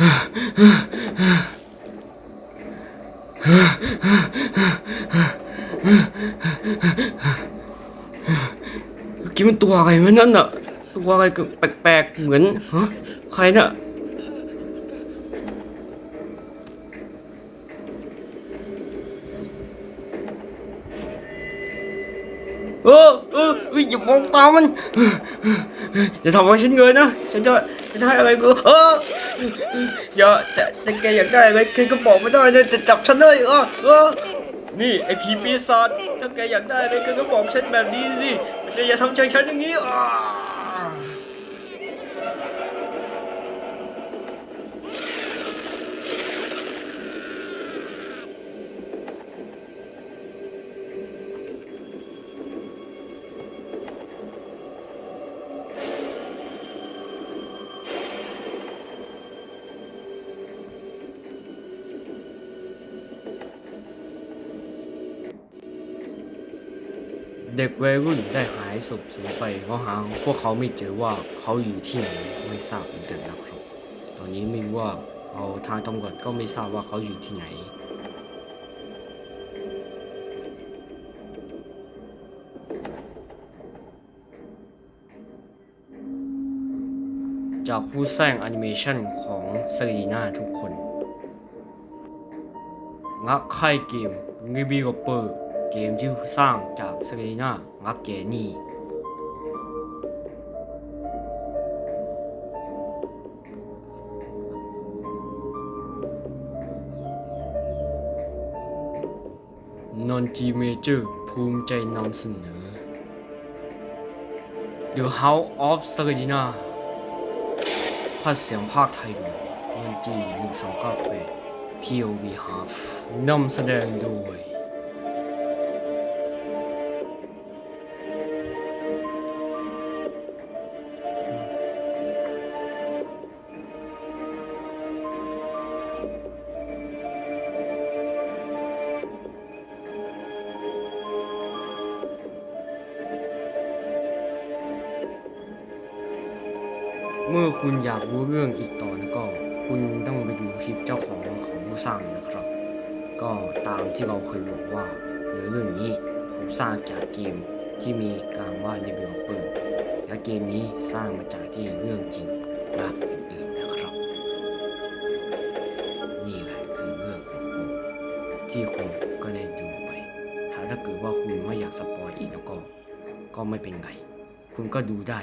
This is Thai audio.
เมื่อกี้มันตัวอะไรมันนั่นน่ะตัวอะไรแปลกๆ เหมือนฮะใครน่ะเอ อออย่ามองตามันอย่าทำให้ฉันเงยนะ ฉันจะจะให้อะไรกูเอออย่าจะจะแกอยากได้อะไรแกก็บอกไม่ได้นะจะจับฉันเลยเออเออนี่ไอพีปีศาจถ้าแกอยากได้อะไรแกก็บอกฉันแบบนี้สิแกอย่าทำใจฉันอย่างนี้อ่า เด็กวัยรุ่นได้หายสบสูญไปเพราะหาพวกเขาไม่เจอว่าเขาอยู่ที่ไหนไม่ทราบเหมือนกันนะครับ ตอนนี้ไม่ว่าเอาทางตำรวจก็ไม่ทราบว่าเขาอยู่ที่ไหนจากผู้สร้างแอนิเมชันของเซรีนาทุกคน งักค่ายเกมรีวิวเปอร์ เกมที่สร้างจากเซรีนางักเกนีนอนจีเมเจอร์ภูมิใจนำเสนอ The House of Serena ภาคเสียงภาคไทยโดยนอนจี 1298 POV Half นำแสดงโดย เมื่อคุณอยากรู้เรื่องอีกต่อนะก็คุณต้องไปดูคลิปเจ้าของของผู้สร้างนะครับ ก็ตามที่เราเคยบอกว่าเนื้อเรื่องนี้ผมสร้างจากเกมที่มีการวาดในเบลเปอร์และเกมนี้สร้างมาจากที่เรื่องจริงและอื่นๆนะครับ นี่แหละคือเรื่องของคุณที่คุณก็ได้ดูไปหากถ้าเกิดว่าคุณไม่อยากสปอยอีกแล้วก็ ก็ไม่เป็นไร คุณก็ดูได้